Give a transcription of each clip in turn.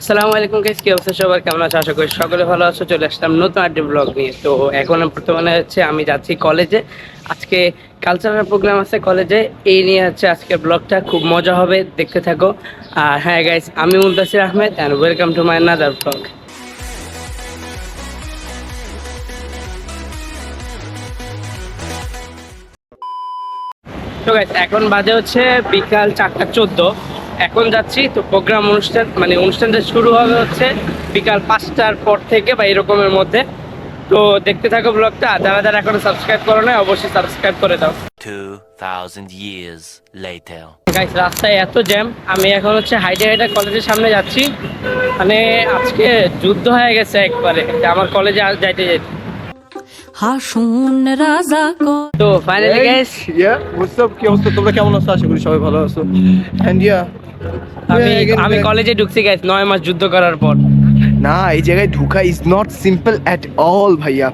আসসালামু আলাইকুম গাইস কি অবস্থা সবার? কেমন আছো? আশা করি সকলে ভালো আছো। চলে আসলাম নতুন আড্ডি ব্লগ নিয়ে। তো এখন বর্তমানে হচ্ছে আমি যাচ্ছি কলেজে আজকে কালচারাল প্রোগ্রাম আছে কলেজে এই নিয়ে হচ্ছে আজকের ব্লগটা খুব মজা হবে, দেখতে থাকো। আর হ্যাঁ গাইস আমি Muntasir Ahmed and welcome to my another vlog তো গাইস এখন বাজে হচ্ছে বিকাল চারটা চোদ্দ। এখন যাচ্ছি তো প্রোগ্রাম অনুষ্ঠান মানে অনুষ্ঠানটা শুরু হবে হচ্ছে বিকাল পাঁচটার পর থেকে বা এরকমের মধ্যে। তো দেখতে থাকো ব্লগটা যারা যারা এখনও সাবস্ক্রাইব করো না অবশ্যই সাবস্ক্রাইব করে দাও। 2,000 years later. গাইস রাস্তায় এত জ্যাম আমি এখন হচ্ছে হাইডে হাইডে কলেজের সামনে যাচ্ছি। মানে আজকে যুদ্ধ হয়ে গেছে একবারে আমার কলেজে আর যাইতে যাইতে হাসুন রাজা কর তো ফাইনালি গাইস ইয়া হোয়াটসঅ্যাপ কি অবস্থা? তোমরা কেমন আছো? আশা করি সবাই ভালো আছো। এন্ড ইয়া আমি আমি কলেজে ঢুকছি গাইস নয় মাস যুদ্ধ করার পর। না এই জায়গায় ঢুকা is not simple at all ভাইয়া।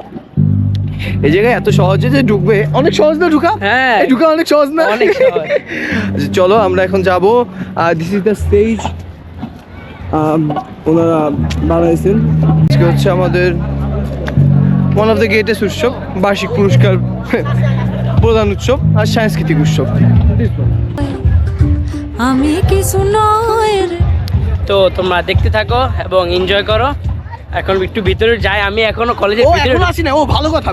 এই জায়গায় এত সহজে যে ঢুকবে অনেক সহজ না ঢুকা? হ্যাঁ। এই ঢুকা অনেক সহজ না? অনেক সহজ। আচ্ছা, চলো আমরা এখন যাব দিস ইজ দ্য স্টেজ ওনারা বানাইছেন। আজকে হচ্ছে আমাদের ওয়ান অফ দ্য গ্রেটেস্ট উৎসব বার্ষিক পুরস্কার প্রদান উৎসব আর সাংস্কৃতিক উৎসব। আমি কিছু নয় তো তোমরা দেখতে থাকো এবং এনজয় করো। এখন একটু ভিতরে যাই আমি এখনও কলেজে ভিতরে আসি না ও ভালো কথা।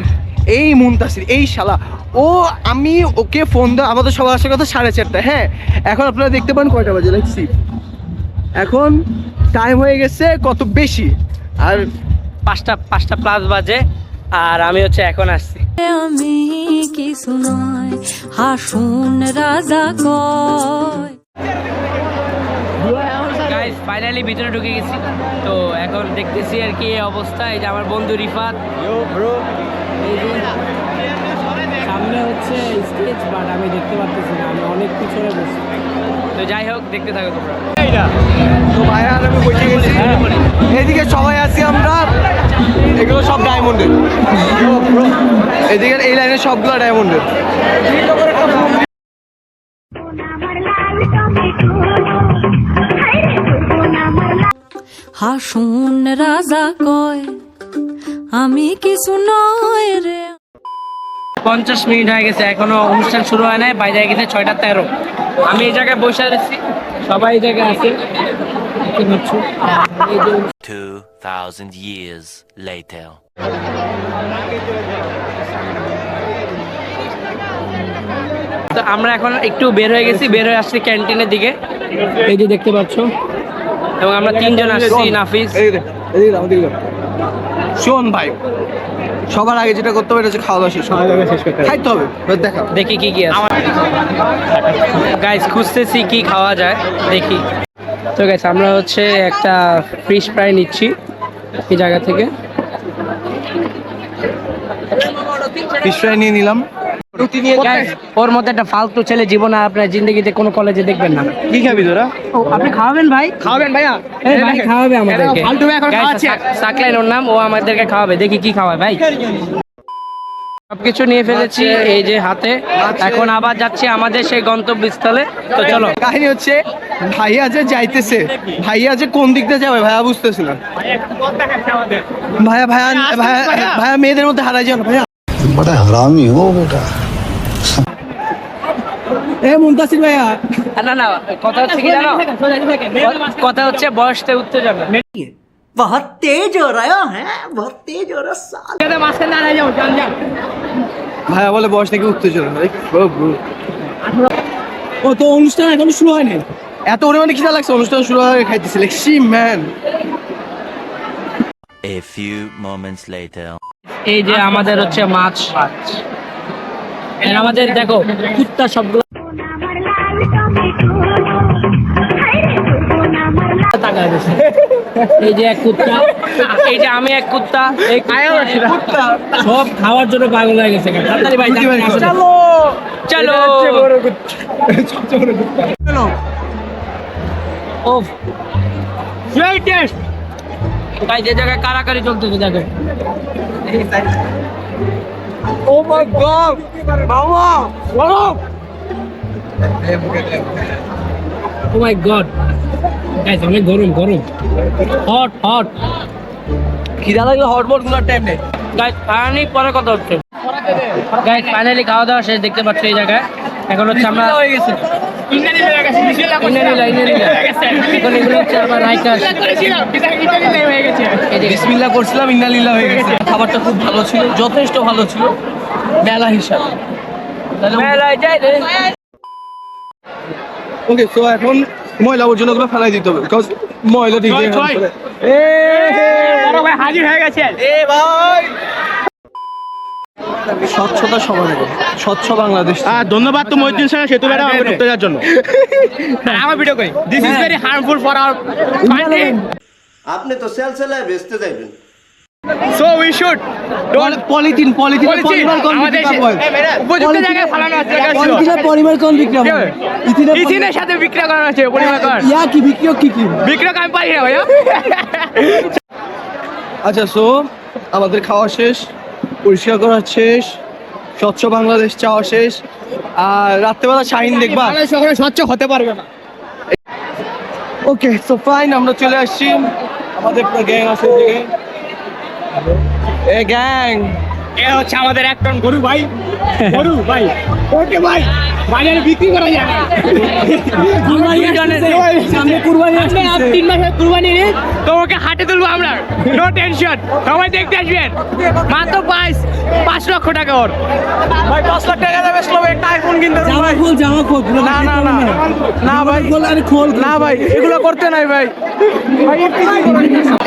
এই মুনতাসির এই শালা। ও আমি ওকে ফোন দেওয়া আমাদের সবার আসার কথা সাড়ে চারটা হ্যাঁ? এখন আপনারা দেখতে পান কয়টা বাজে দেখছি এখন টাইম হয়ে গেছে কত বেশি? আর পাঁচটা পাঁচটা প্লাস বাজে আর আমি হচ্ছে এখন আসছি। আমি কিছু নয় হাসুন রাজা কয়। গাইস ফাইনালি ভিতরে ঢুকে গেছি। তো এখন দেখতেছি আর কি এই অবস্থা। এই যে আমার বন্ধু রিফাত। সামনে হচ্ছে স্টেজ বাট আমি দেখতে পাচ্ছি না। আমি অনেক পিছনে বসছি। তো যাই হোক দেখতে থাকো তোমরা। তো ভাইয়া আর আমি বসে গেছি। এদিকে সবাই আছি আমরা। এগুলো সব ডায়মন্ডের এদিকে এই লাইনে সবগুলো ডায়মন্ডের হাসুন রাজা কয় আমি কিছু নয় রে পঞ্চাশ মিনিট হয়ে গেছে এখনও অনুষ্ঠান শুরু হয় নাই বাইরে গেছে ছয়টা তেরো আমি এই জায়গায় বসে আছি সবাই এই জায়গায় আছে দেখতে পাচ্ছ। এই যে 2,000 years later. তো আমরা এখন একটু বের হয়ে গেছি বের হয়ে আসছি ক্যান্টিনের দিকে এই যে দেখতে পাচ্ছ এবং আমরা তিনজন আসছি নাফিস। শোন ভাই সবার আগে যেটা করতে হবে এটা হচ্ছে খাওয়া দাওয়া শেষ খাওয়া দাওয়া শেষ করতে খাইতে হবে দেখা। দেখি কি কি আছে। গাইস খুঁজতেছি কি খাওয়া যায় দেখি। তো গাইস আমরা হচ্ছে একটা ফিশ ফ্রাই নিচ্ছি এই জায়গা থেকে। ফিশ ফ্রাই নিয়ে নিলাম। ওর মধ্যে একটা ফালতু ছেলে জীবন আর আপনার জিন্দগিতে কোনো কলেজে দেখবেন না। কি খাবি তোরা? আপনি খাওয়াবেন ভাই? খাওয়াবেন ভাইয়া? ভাই খাওয়াবে আমাদেরকে। ফালতু এখন খাওয়াচ্ছে। সাকলাইন ওর নাম ও আমাদেরকে খাওয়াবে। দেখি কি খাওয়ায় ভাই। সবকিছু নিয়ে ফেলেছি এই যে হাতে। এখন আবার যাচ্ছি আমাদের সেই গন্তব্যস্থলে। তো চলো। কাহিনী হচ্ছে ভাইয়া যে যাইতেছে ভাইয়া যে কোন দিক দিয়ে যাবে ভাইয়া বুঝতেছি না। ভাইয়া ভাইয়া ভাইয়া ভাইয়া মেয়েদের মধ্যে হারাই যাও ভাইয়া। বড় হারামি হো বেটা। এ মুন্তাসির ভাইয়া না না কথা হচ্ছে কি জানো কথা হচ্ছে বয়সটা উঠতে যাবে बहुत तेज हो रहा है बहुत तेज हो रहा साल মাঝখানে দাঁড়ায় যাও যান যান ভাইয়া বলে বয়স থেকে উত্তেজনা ভাই ও bro। ও তো অনুষ্ঠান এখনো শুরু হয়নি এত পরিমাণে খিদা লাগছে অনুষ্ঠান শুরু হয়ে খাইতেছি like sea man A few moments later. এই যে আমাদের হচ্ছে মাছ এর আমাদের দেখো কুত্তা সবগুলো এই যে এক কুত্তা। এই যে আমি এক কুত্তা। এই কুত্তা সব খাওয়ার জন্য পাগল হয়ে গেছে তাড়াতাড়ি ভাই চলো। চলো। ও সেই টেস্ট ভাই যে জায়গায় কারাকারি চলতেছে দেখো। ও মাই গড মামা বলো ও মাই গড গাইস অনেক গরম গরম। হট হট খিদা লাগলে হটবটগুলার টাইম নেই। গাইস ফাইনালি পরে কথা হচ্ছে। গাইস ফাইনালি খাওয়া দাওয়া শেষ দেখতে পাচ্ছ এই জায়গায়। এখন হচ্ছে আমরা হয়ে গেছে। করছিলাম। ইন্নালিল্লাহ হয়ে গেছে। খাবারটা খুব ভালো ছিল যথেষ্ট ভালো ছিল। মেলা হিসাবে। মেলায় যাই রে। ওকে সো এখন ময়লা আবর্জনাগুলো ফেলাই দিতে হবে বিকজ ময়লা ঠিক হাজির হয়ে গেছে। এ ভাই! স্বচ্ছতা সবার আগে স্বচ্ছ বাংলাদেশ। আর ধন্যবাদ তো মহিউদ্দিন স্যার সেতু বেড়া আমাকে ঢুকতে যাওয়ার জন্য। আমার ভিডিও করি। This is very harmful for our আপনি তো সেল সেলায় বেচতে যাইবেন। So we should polythene polythene. কম বিক্রি করব। উপযুক্ত জায়গায় ফালানো আছে কম বিক্রি হবে। ইথিনের ইথিনের সাথে বিক্রি করানো আছে কর। ইয়া কি কি কি? বিক্রি আমি পারি না ভাইয়া। আচ্ছা সো আমাদের খাওয়া শেষ পরিষ্কার করা শেষ স্বচ্ছ বাংলাদেশ চাওয়া শেষ আর রাত্রেবেলা শাহিন দেখবা। সকলে স্বচ্ছ হতে পারবে না। ওকে সো ফাইন আমরা চলে আসছি। আমাদের গ্যাং আছে এ গ্যাং। এ হচ্ছে আমাদের এক টন গরু ভাই। গরু ভাই ওকে ভাই বাজারে বিক্রি করা যায়। সামনে কুরবানি আপনি আর তিন মাসের কুরবানি নিয়ে তোমাকে হাটে তুলবো আমরা। নো টেনশন সবাই দেখতে আসবেন। মাত্র পাঁচ পাঁচ লক্ষ টাকা ওর। ভাই পাঁচ লাখ টাকা দেবে বেচলাম একটা আইফোন কিনতে জামা খোল জামা খোল না না না। না। ভাই। খোল আরে খোল না ভাই এগুলো করতে নাই ভাই।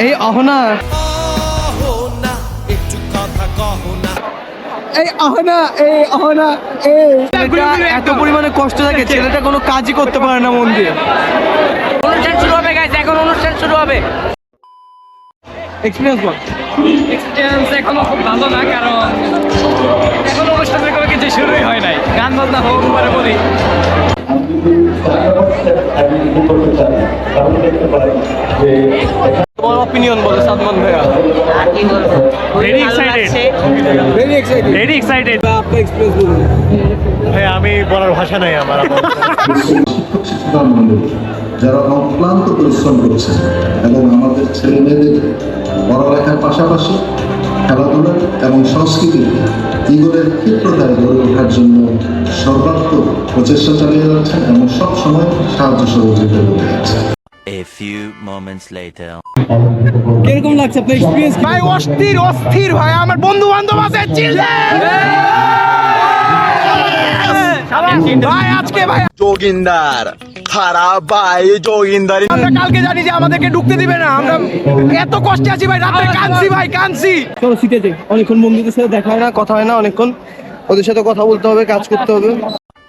এই অহনা। এই অহনা এই অহনা এই। এত পরিমাণে কষ্ট থাকে ছেলেটা কোনো কাজই করতে পারে না মন দিয়ে। অনুষ্ঠান শুরু হবে গাইজ এখন অনুষ্ঠান শুরু হবে। এক্সপিরিয়েন্স বল। এক্সপিরিয়েন্স এখনও খুব ভালো না কারণ এখন অনুষ্ঠানের কোনো কিছু শুরুই হয় নাই। গান বাজনা হোক পরে বলি তোমার অপিনিয়ন বলো সাদমান ভাইয়া। Very excited very excited very excited আপনার এক্সপিরিয়েন্স বলুন। আমি বলার ভাষা নাই আমার যারা অক্লান্ত পরিশ্রম করছে এবং আমাদের ছেলে মেয়েদের পড়ালেখার পাশাপাশি খেলাধুলা এবং সংস্কৃতি ইগলের ক্ষিপ্রতায় গড়ে ওঠার জন্য সর্বাত্মক প্রচেষ্টা চালিয়ে যাচ্ছেন এবং সব সময় সাহায্য সহযোগিতা করে যাচ্ছে A few moments later. কীরকম লাগছে আপনার এক্সপিরিয়েন্স ভাই অস্থির অস্থির ভাই। আমার বন্ধু বান্ধব আছে ভাই আজকে ভাই যোগিন্দার খারাপ ভাই যোগিন্দার আমরা কালকে জানি যে আমাদেরকে ঢুকতে দিবে না। আমরা এত কষ্টে আছি ভাই রাত্রে কাঁদছি ভাই কাঁদছি। চলো শীতে যাই। অনেকক্ষণ বন্ধুদের সাথে দেখা হয় না কথা হয় না অনেকক্ষণ। ওদের সাথে কথা বলতে হবে কাজ করতে হবে।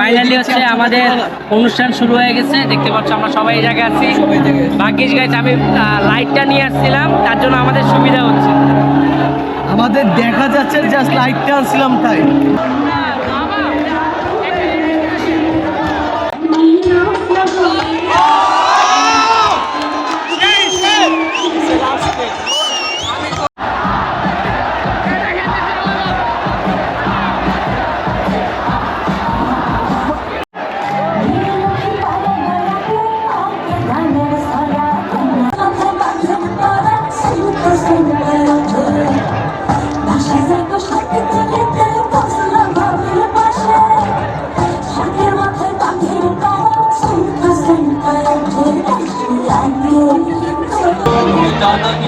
ফাইনালি হচ্ছে আমাদের অনুষ্ঠান শুরু হয়ে গেছে। দেখতে পাচ্ছ আমরা সবাই এই জায়গায় আছি। ভাগ্যিস গাইজ আমি লাইটটা নিয়ে আসছিলাম। তার জন্য আমাদের সুবিধা হচ্ছে। আমাদের দেখা যাচ্ছে জাস্ট লাইটটা আনছিলাম তাই। Guys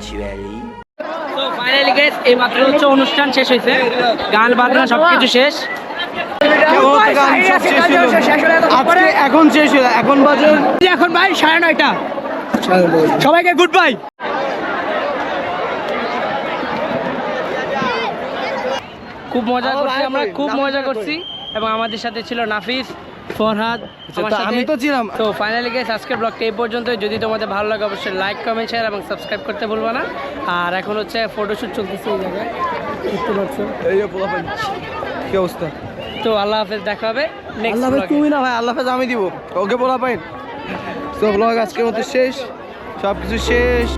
Eventually. তো ফাইনালি গাইস এই মাত্র হচ্ছে অনুষ্ঠান শেষ হয়েছে গান বাজনা সবকিছু শেষ। এখন শেষ হয়ে এখন বাজে এখন ভাই সাড়ে নয়টা। সবাইকে গুড বাই খুব মজা করছি আমরা খুব মজা করছি। এবং আমাদের সাথে ছিল নাফিস। ফরহাদ সাথে- আমি তো ছিলাম। তো ফাইনালি গেস আজকের ব্লগটা এই পর্যন্ত যদি তোমাদের ভালো লাগে অবশ্যই লাইক কমেন্ট শেয়ার এবং সাবস্ক্রাইব করতে ভুলবা না। আর এখন হচ্ছে ফটোশ্যুট চলতেছে এই জায়গায়। দেখতে পাচ্ছ? এই কি অবস্থা? তো আল্লাহ হাফেজ দেখা হবে আল্লাহ হাফেজ তুমি না ভাই আল্লাহ হাফেজ আমি দিব। ওকে পোলাপাইন তো ব্লগ আজকের মতো শেষ। সব কিছু শেষ।